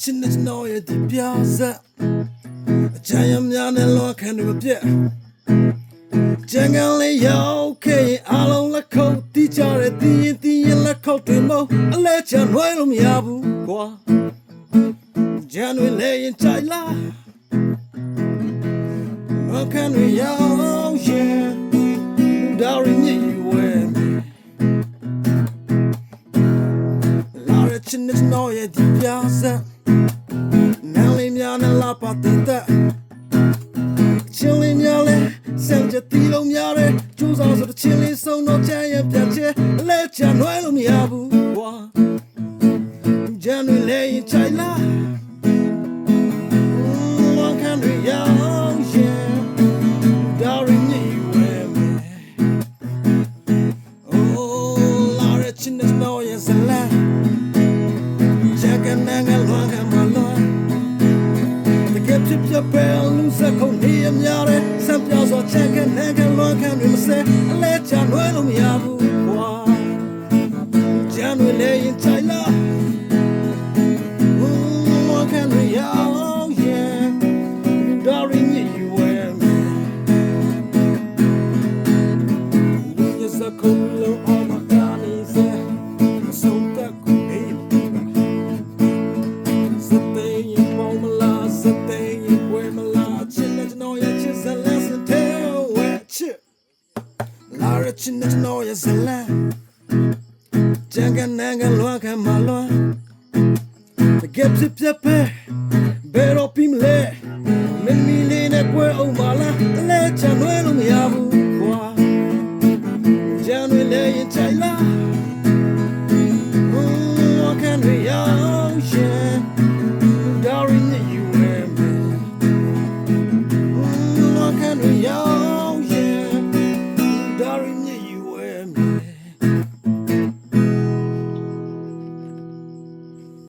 ချင်းနဲ့ကျွန်တော်ရဲ့ဒီပြားဆက်အကြမ်းရများနဲ့လောခံတွေမပြတ်ကျန်ကန်လေးရောက်ခဲ့ရင်အားလုံးလက်ခုပ်တီးကြတဲ့တီးရင်တီးရင်လက်ခုပ်တွေမဟုတ်အလဲချန်ဝဲလို့မရဘူးကွာကျန်တွေလဲရင်ကြိုက်လားမခံတွေရောက်ရင်ဒါရင်းမြည်ဝဲလာရချင်းနဲ့ကျွန်တော်ရဲ့ဒီပြားဆက်န န်းလေးများနဲ့လာပါတည်တဲ့ချင်းလေးများလဲစံကြတီလုံးများတဲ့ကျူးစားဆိုတဲ့ချင်းလေးဆုံးတော့ချမ်းရပြတ်ချဲလဲချနွဲလို့မရဘူးကွာဂျန်တွေလဲရင်ချိုင်လာ ဖြစ်ဖြစ်ပဲလူစက်ခုံနေရများတယ်စံပြောင်းစောချက်ကနေကလွန်ခံတွေမစဲအလဲချနွဲလို့မရဘူးကွာဂျန်တွေလည်းရင်ချိုင်လာလွ Lara chinna no ya sala. Janga nanga lwa ka malwa. The gap zip zip Bero pim le. Min